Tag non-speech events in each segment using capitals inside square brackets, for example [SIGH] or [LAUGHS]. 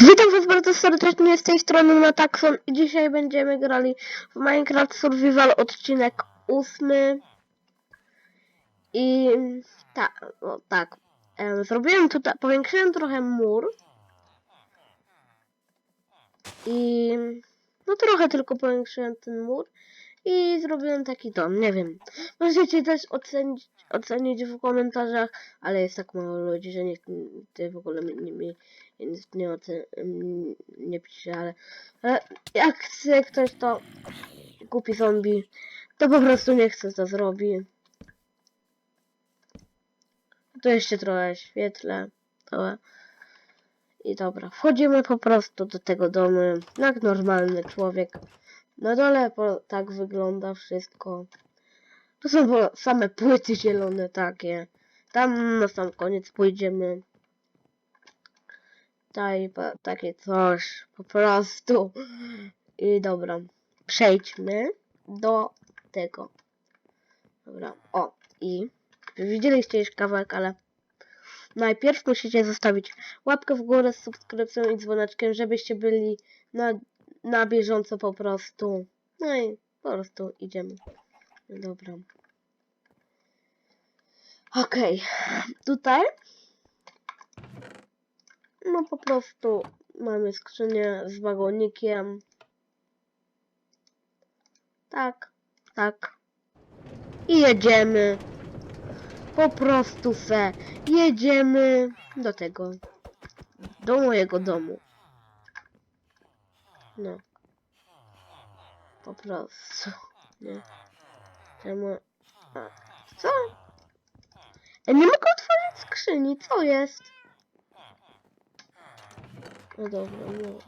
Witam was bardzo serdecznie z tej strony Mataxon i dzisiaj będziemy grali w Minecraft Survival odcinek ósmy. I tak, no, tak, em, zrobiłem tutaj, powiększyłem trochę mur. I no trochę tylko powiększyłem ten mur i zrobiłem taki dom, nie wiem, możecie też ocenić, ocenić w komentarzach, ale jest tak mało ludzi, że nikt w ogóle mi, mi nic nie, ocen, nie pisze, ale, ale jak chce ktoś to kupi zombie, to po prostu nie chce to zrobi. To jeszcze trochę świetle, trochę. I dobra, wchodzimy po prostu do tego domu, jak normalny człowiek. Na dole po, tak wygląda wszystko. To są same płyty zielone takie. Tam na sam koniec pójdziemy. Tutaj takie coś, po prostu. I dobra, przejdźmy do tego. Dobra, o, i widzieliście już kawałek, ale najpierw musicie zostawić łapkę w górę z subskrypcją i dzwoneczkiem, żebyście byli na, na bieżąco po prostu. No i po prostu idziemy. Dobra. Okej, tutaj no po prostu mamy skrzynię z wagonikiem. Tak, tak. I jedziemy. Po prostu se jedziemy do tego. Do mojego domu. No. Po prostu. Nie. Czemu? A, co? Ja nie mogę otworzyć skrzyni, co jest? No dobra, no.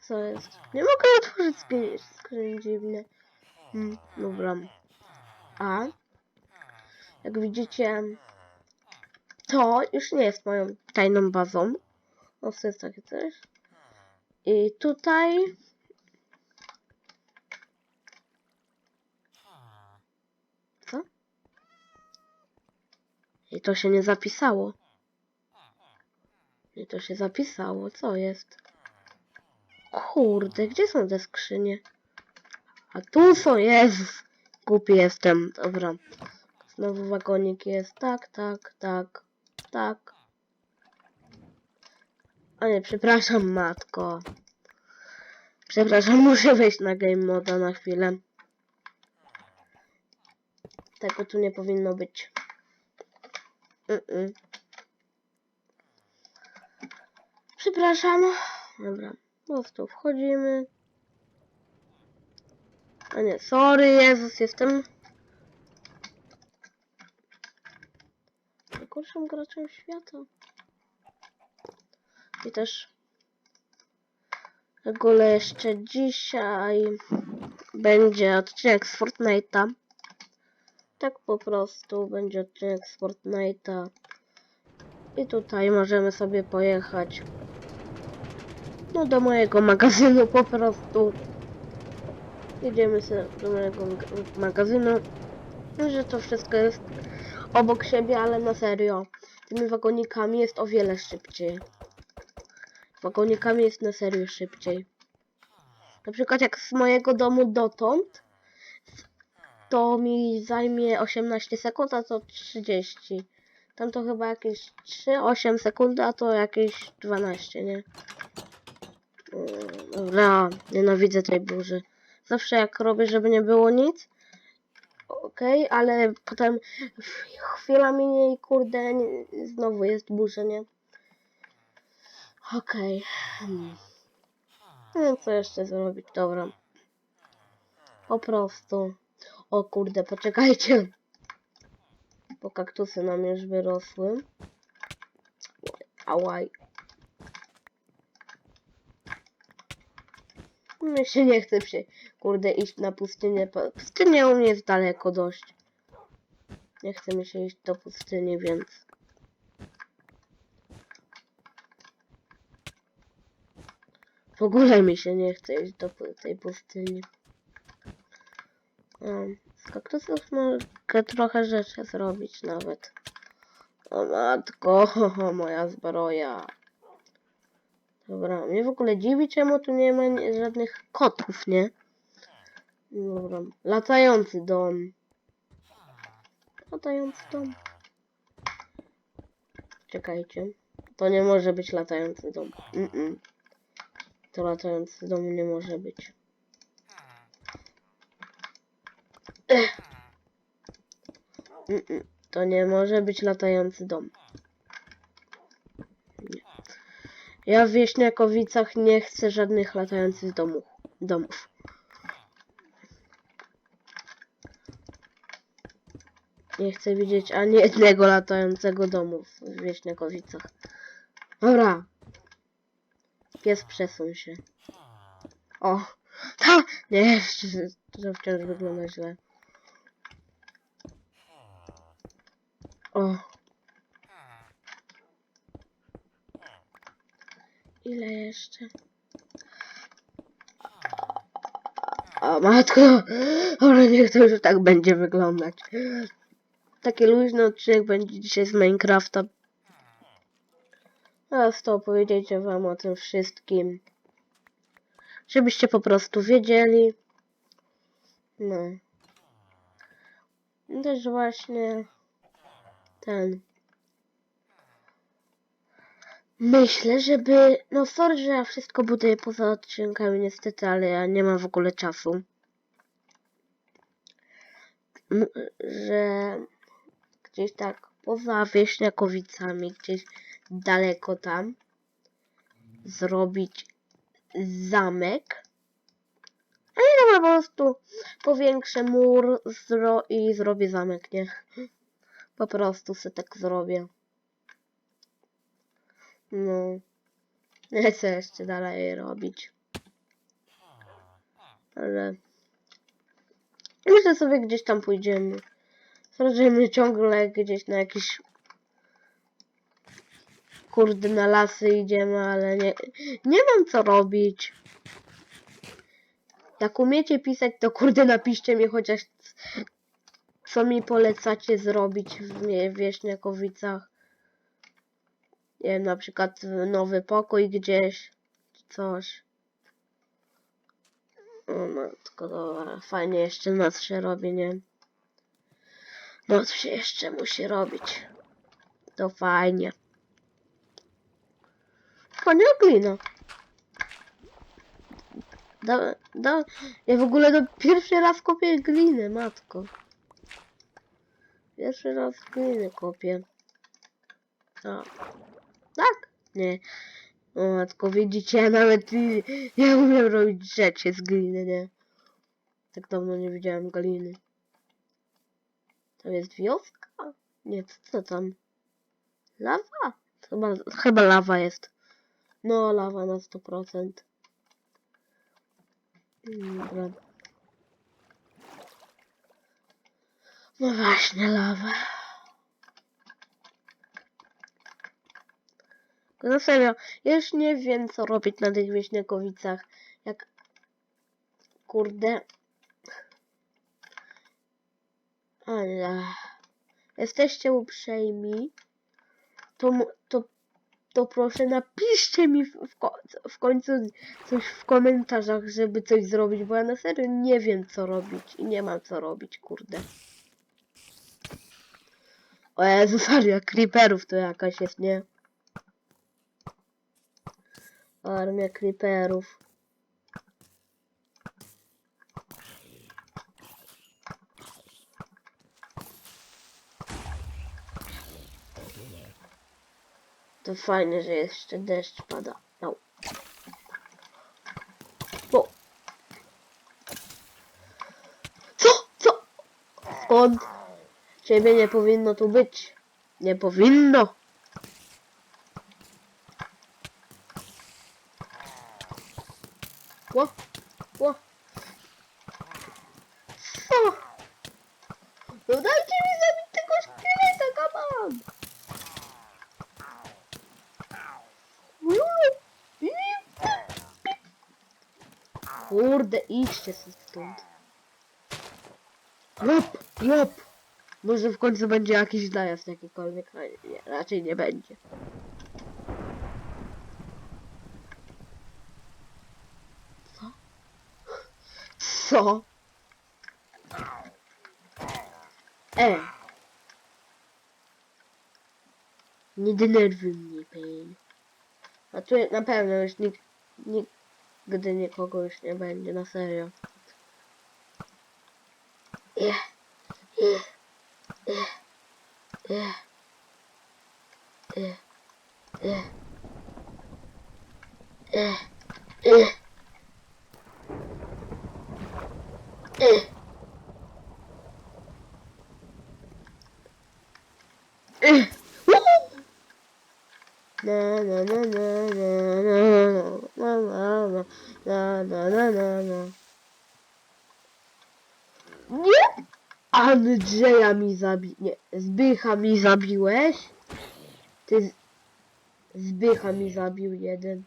Co jest? Nie mogę otworzyć skrzyni, dziwnie. Hmm, dobra. A jak widzicie, to już nie jest moją tajną bazą. O, to jest takie coś. I tutaj Co? I to się nie zapisało. I to się zapisało. Co jest? Kurde, gdzie są te skrzynie? A tu są, Jezus. Głupi jestem. Dobra. Znowu wagonik jest. Tak, tak, tak, tak. A nie, przepraszam, matko. Przepraszam, muszę wejść na game moda na chwilę. Tego tu nie powinno być. Mm -mm. Przepraszam. Dobra, po prostu wchodzimy. A nie, sorry, Jezus, jestem najgorszym graczem świata. I też w ogóle jeszcze dzisiaj będzie odcinek z Fortnite'a. Tak po prostu będzie odcinek z Fortnite'a. I tutaj możemy sobie pojechać no do mojego magazynu po prostu. Jedziemy sobie do mojego mag- magazynu. Że to wszystko jest obok siebie, ale na serio. Tymi wagonikami jest o wiele szybciej. Wagonikami jest na serio szybciej. Na przykład jak z mojego domu dotąd, to mi zajmie 18 sekund, a to 30. Tam to chyba jakieś 3-8 sekundy, a to jakieś 12, nie? Mm, Dobra, nienawidzę tej burzy. Zawsze jak robię, żeby nie było nic, okej, ale potem chwila minie i kurde, nie- znowu jest burza, nie? Okej. Hmm. No co jeszcze zrobić? Dobra. Po prostu. O kurde, poczekajcie. Bo kaktusy nam już wyrosły. Ałaj. Mi się nie chce się, kurde, iść na pustynię. Pustynia u mnie jest daleko dość. Nie chce mi się iść do pustyni, więc... W ogóle mi się nie chce iść do tej pustyni. Um, z kaktusów mogę trochę rzeczy zrobić nawet. O matko, [LAUGHS] moja zbroja. Dobra, mnie w ogóle dziwi, czemu tu nie ma żadnych kotów, nie? Dobra, latający dom. Latający dom. Czekajcie. To nie może być latający dom. Mm -mm. To latający dom nie może być. Mm -mm. To nie może być latający dom. Nie. Ja w Wieśniakowicach nie chcę żadnych latających domów. domów. Nie chcę widzieć ani jednego latającego domu w Wieśniakowicach. Dobra. Pies przesuń się. O! Ha! Nie, to wciąż wygląda źle. O! Ile jeszcze? O matko! Ale niech to już tak będzie wyglądać. Taki luźny odcinek będzie dzisiaj z Minecrafta. Teraz to opowiedzieć wam o tym wszystkim. Żebyście po prostu wiedzieli. No. Też właśnie ten. Myślę, żeby. No sorry, że ja wszystko buduję poza odcinkami niestety, ale ja nie mam w ogóle czasu. M- że gdzieś tak poza Wieśniakowicami, gdzieś daleko tam zrobić zamek. A nie dobra, po prostu powiększę mur zro i zrobię zamek, nie? Po prostu sobie tak zrobię. No. Nie chcę jeszcze dalej robić. Ale... Myślę sobie gdzieś tam pójdziemy. Zobaczymy ciągle gdzieś na jakieś... Kurde, na lasy idziemy, ale nie... Nie mam co robić. Jak umiecie pisać, to kurde napiszcie mi chociaż co mi polecacie zrobić w Wieśniakowicach. Nie wiem, na przykład nowy pokój gdzieś, coś. O matko, dobra, fajnie jeszcze noc się robi, nie? Noc się jeszcze musi robić. To fajnie. Fajnie glina. Da, da, ja w ogóle do pierwszy raz kopię glinę, matko. Pierwszy raz glinę kopię. Tak. Tak? Nie. O matko, widzicie, ja nawet nie umiem robić rzeczy z gliny, nie? Tak dawno nie widziałem gliny. Tam jest wioska? Nie, co, co tam? Lawa? Chyba, chyba lawa jest. No, lawa na 100%. Mm, Dobra. No właśnie, lawa. No serio, ja już nie wiem co robić na tych wieśniakowicach. Jak... Kurde. Ale... Jesteście uprzejmi. To, to, to proszę napiszcie mi w, ko- w końcu coś w komentarzach, żeby coś zrobić, bo ja na serio nie wiem co robić i nie mam co robić, kurde. O Jezu, serio, [LAUGHS] creeperów to jakaś jest, nie? Armia creeperów. To fajnie, że jeszcze deszcz pada. Au. O. Co? Co? Skąd? Ciebie nie powinno tu być. Nie powinno. Ło, ło. Co? No dajcie mi zabić tego szkieleta, come on. Kurde, idźcie stąd. Lop, lop. Może w końcu będzie jakiś dojazd jakikolwiek, ale nie, raczej nie będzie. Co? E. Nie denerwuj mnie, Pain. A tu na pewno już nikt, nigdy nikogo już nie będzie, na serio. Ech, ech, ech, ech, ech, ech, ech, ech, Nie! Andrzeja mi zabi... Nie, Zbycha mi zabiłeś? Ty... Zbycha mi zabił jeden.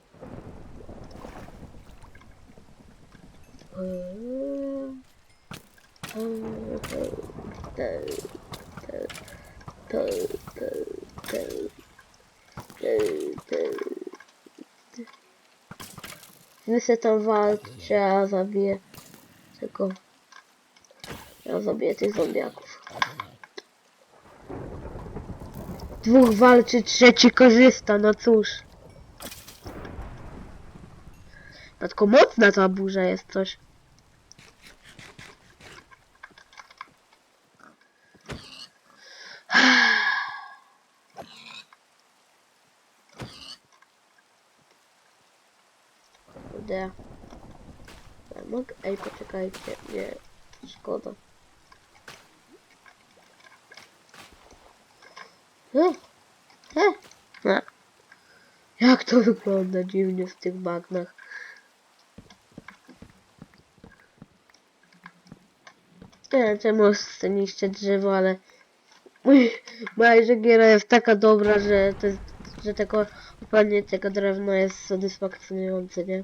Wy se tam walczcie, ja zabiję tylko... Ja zabiję tych zombiaków. Dwóch walczy, trzeci korzysta, no cóż. No tylko mocna ta burza jest coś. Kurde. Ej, poczekajcie. Nie. Szkoda. E, e, e. Jak to wygląda dziwnie w tych bagnach. Nie czemu sceniście drzewo, ale moja żegiera jest taka dobra, że, jest- że tego upadnie tego drewna jest satysfakcjonujące, nie?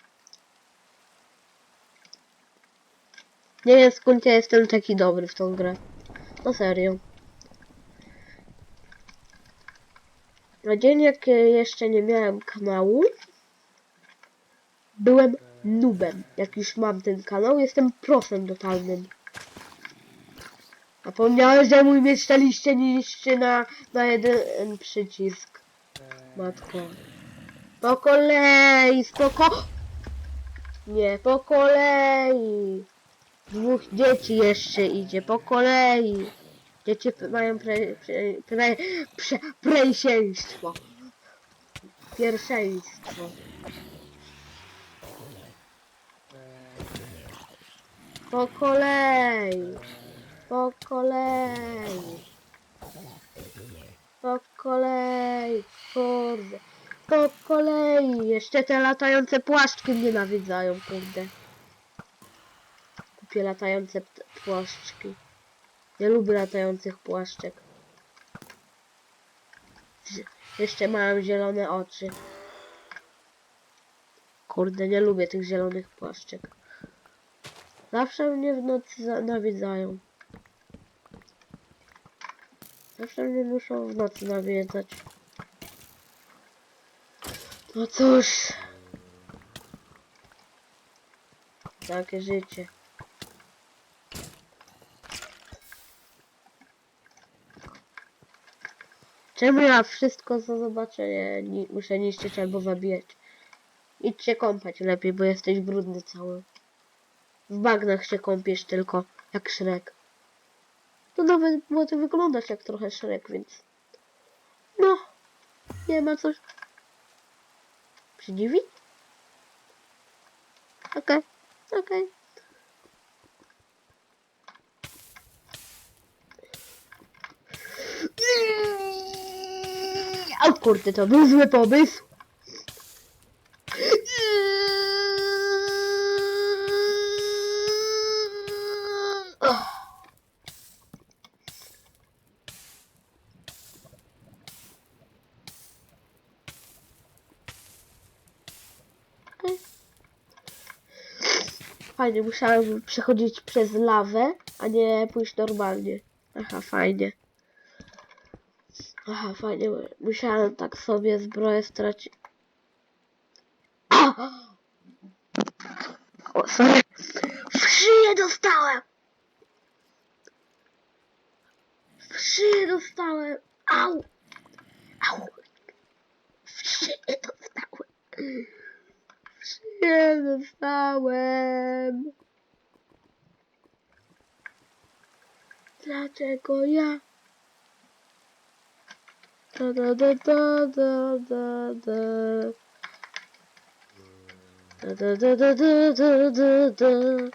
Nie wiem. Skąd ja jestem taki dobry w tą grę. No serio. Na dzień jak jeszcze nie miałem kanału, byłem nubem. Jak już mam ten kanał, jestem prosem totalnym. Zapomniałem, że mój miecz na liście niszczy na, na jeden przycisk. Matko. Po kolei, spoko... Nie, po kolei. Dwóch dzieci jeszcze idzie, po kolei. Dzieci mają pre, pre, pre, prze, prejsieństwo. Pierwszeństwo. Po kolei. Po kolei. Po kolei. Kurde. Po kolei. Jeszcze te latające płaszczki mnie nawiedzają, kurde. Kupię latające płaszczki. Nie lubię latających płaszczek. Jeszcze mam zielone oczy. Kurde, nie lubię tych zielonych płaszczek. Zawsze mnie w nocy za- nawiedzają. Zawsze mnie muszą w nocy nawiedzać. No cóż. Takie życie. Czemu ja wszystko co zobaczę nie, ni muszę niszczyć albo zabijać? Idźcie kąpać lepiej, bo jesteś brudny cały. w bagnach się kąpiesz tylko, jak Shrek. To nawet może wyglądać jak trochę Shrek, więc... No, nie ma coś... Się dziwi? Okej, okej. O kurde, to był zły pomysł. Fajnie, musiałem przechodzić przez lawę, a nie pójść normalnie. Aha, fajnie. Aha, fajnie. Musiałem tak sobie zbroję stracić. O, sorry. W szyję dostałem! W szyję dostałem! Au! Au! W szyję dostałem! W szyję dostałem! Dlaczego ja? Da da da da da da da. Da da da da da da da da.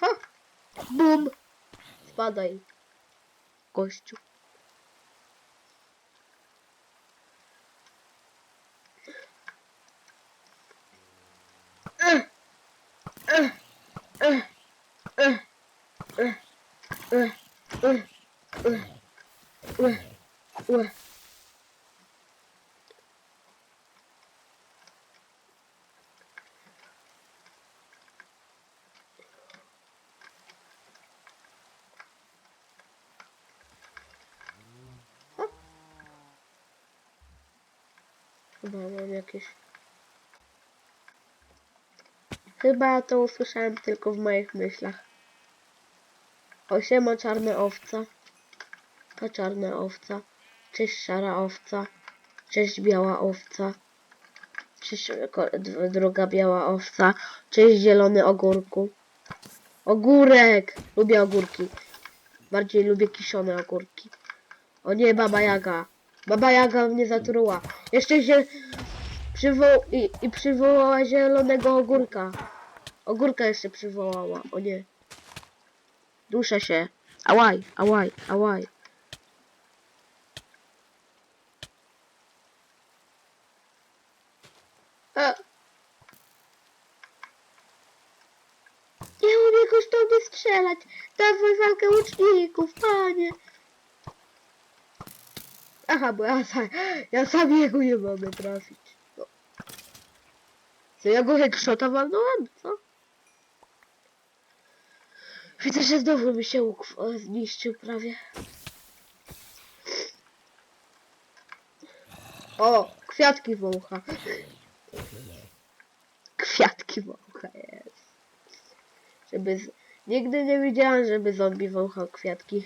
Ha! Bum! Spadaj. Gościu. Ech! Chyba mam jakieś... Chyba to usłyszałem tylko w moich myślach. Osiema czarna owca. To czarna owca. Cześć szara owca. Cześć biała owca. Cześć druga biała owca. Cześć zielony ogórku. Ogórek! Lubię ogórki. Bardziej lubię kiszone ogórki. O nie, baba Jaga. Baba Jaga mnie zatruła. Jeszcze się przywo- i, i przywołała zielonego ogórka. Ogórka jeszcze przywołała. O nie. Duszę się. Ałaj, ałaj, ałaj. A. Nie umie kosztownie strzelać. Dawaj walkę łuczników, panie. Aha, bo ja sam, ja sam jego nie mogę trafić. No. Co, ja go headshota walnąłem, co? Widzę, że znowu mi się łuk zniszczył prawie. O, kwiatki wącha. Kwiatki wącha jest. Żeby z... Nigdy nie widziałem, żeby zombie wąchał kwiatki.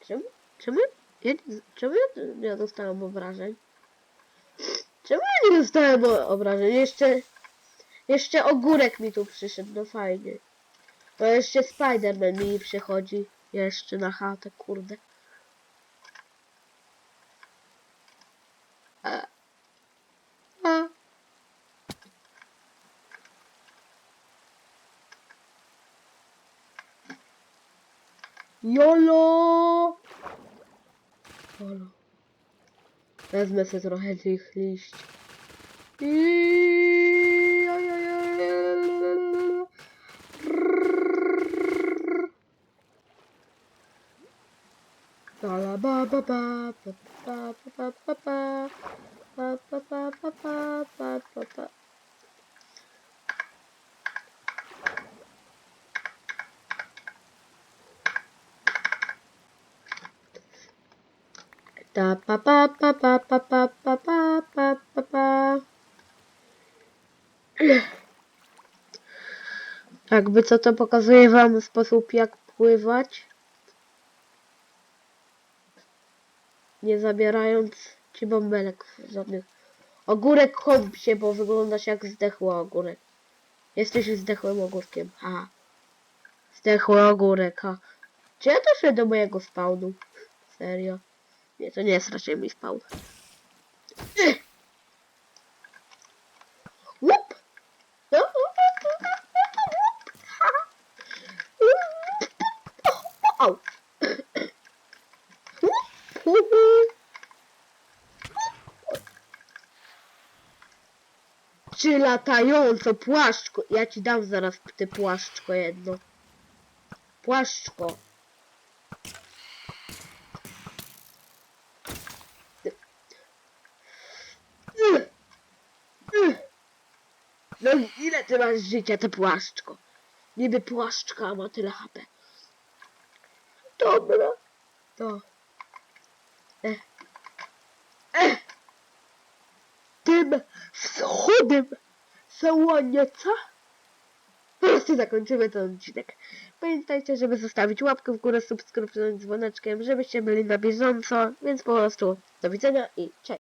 Czemu? Czemu? Ja, czemu ja nie dostałem obrażeń? Czemu ja nie dostałem obrażeń? Jeszcze... Jeszcze ogórek mi tu przyszedł, no fajnie. To jeszcze Spiderman mi przychodzi. Jeszcze na chatę, kurde. Jolo! Jolo. Wezmę sobie trochę tych liści. I... La ba ba ba ba ba ba ba ba ba ba ba ba ba. Jakby co to pokazuje wam sposób jak pływać. Nie zabierając ci bąbelek żadnych. Ogórek chodź się, bo wyglądasz jak zdechły ogórek. Jesteś zdechłym ogórkiem. Ha. Zdechły ogórek, ha. Czy ja doszły do mojego spawnu? Serio? Nie, to nie jest raczej mój spawn. [LAUGHS] Czy latająco płaszczko? Ja ci dam zaraz ty płaszczko jedno. Płaszczko. No ile ty masz życia, te płaszczko? Niby płaszczka ma tyle HP. Dobra. To. Tym wschodem słońca po prostu zakończymy ten odcinek. Pamiętajcie, żeby zostawić łapkę w górę, subskrypcję dzwoneczkiem, żebyście byli na bieżąco, więc po prostu do widzenia i cześć.